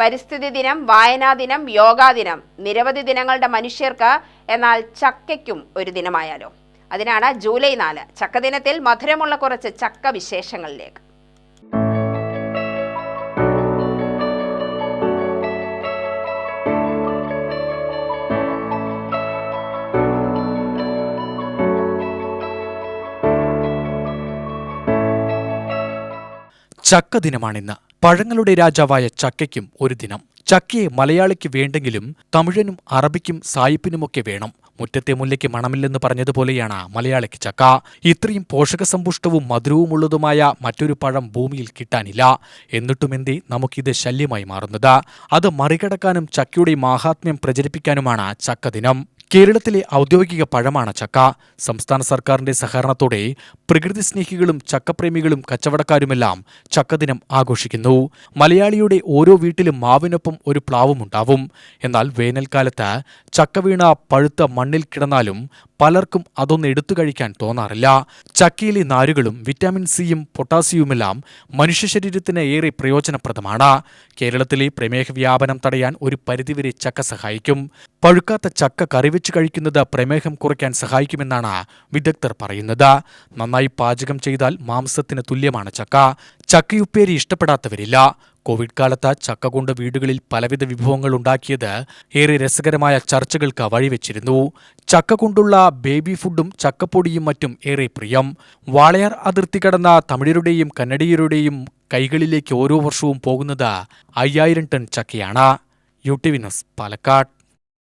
പരിസ്ഥിതി ദിനം വായനാ ദിനം യോഗാ ദിനം. നിരവധി ദിനങ്ങളുടെ മനുഷ്യർക്ക് എന്നാൽ ചക്കയ്ക്കും ഒരു ദിനമായാലോ. അതിനാണ് ജൂലൈ നാല് ചക്ക ദിനത്തിൽ മധുരമുള്ള കുറച്ച് ചക്ക വിശേഷങ്ങളിലേക്ക്. ചക്ക ദിനമാണിന്ന്. പഴങ്ങളുടെ രാജാവായ ചക്കയ്ക്കും ഒരു ദിനം. ചക്കയെ മലയാളിക്ക് വേണ്ടെങ്കിലും തമിഴനും അറബിക്കും സായിപ്പിനുമൊക്കെ വേണം. മുറ്റത്തെ മുല്ലയ്ക്ക് മണമില്ലെന്ന് പറഞ്ഞതുപോലെയാണ് മലയാളിക്ക് ചക്ക. ഇത്രയും പോഷകസമ്പുഷ്ടവും മധുരവുമുള്ളതുമായ മറ്റൊരു പഴം ഭൂമിയിൽ കിട്ടാനില്ല. എന്നിട്ടുമെന്തേ നമുക്കിത് ശല്യമായി മാറുന്നത്? അത് മറികടക്കാനും ചക്കയുടെ മാഹാത്മ്യം പ്രചരിപ്പിക്കാനുമാണ് ചക്ക ദിനം കേരളത്തിലെ ഔദ്യോഗിക പഴമാണ് ചക്ക. സംസ്ഥാന സർക്കാരിന്റെ സഹകരണത്തോടെ പ്രകൃതി സ്നേഹികളും ചക്കപ്രേമികളും കച്ചവടക്കാരുമെല്ലാം ചക്കദിനം ആഘോഷിക്കുന്നു. മലയാളിയുടെ ഓരോ വീട്ടിലും മാവിനൊപ്പം ഒരു പ്ലാവും ഉണ്ടാവും. എന്നാൽ വേനൽക്കാലത്ത് ചക്ക വീണ പഴുത്ത മണ്ണിൽ കിടന്നാലും പലർക്കും അതൊന്ന് എടുത്തു കഴിക്കാൻ തോന്നാറില്ല. ചക്കയിലെ നാരുകളും വിറ്റാമിൻ സിയും പൊട്ടാസ്യവുമെല്ലാം മനുഷ്യ ശരീരത്തിന് ഏറെ പ്രയോജനപ്രദമാണ്. കേരളത്തിലെ പ്രമേഹ വ്യാപനം തടയാൻ ഒരു പരിധിവരെ ചക്ക സഹായിക്കും. പഴുക്കാത്ത ചക്ക കറിവെച്ച് കഴിക്കുന്നത് പ്രമേഹം കുറയ്ക്കാൻ സഹായിക്കുമെന്നാണ് വിദഗ്ധർ പറയുന്നത്. നന്നായി പാചകം ചെയ്താൽ മാംസത്തിന് തുല്യമാണ് ചക്ക. ചക്കയുപ്പേരി ഇഷ്ടപ്പെടാത്തവരില്ല. കോവിഡ് കാലത്ത് ചക്ക കൊണ്ട് വീടുകളിൽ പലവിധ വിഭവങ്ങൾ ഉണ്ടാക്കിയത് ഏറെ രസകരമായ ചർച്ചകൾക്ക് വഴിവെച്ചിരുന്നു. ചക്ക കൊണ്ടുള്ള ബേബി ഫുഡും ചക്കപ്പൊടിയും മറ്റും ഏറെ പ്രിയം. വാളയാർ അതിർത്തി കടന്ന തമിഴരുടെയും കന്നഡീയരുടെയും കൈകളിലേക്ക് ഓരോ വർഷവും പോകുന്നത് അയ്യായിരം ടൺ ചക്കയാണ്. U T V news Palakkad.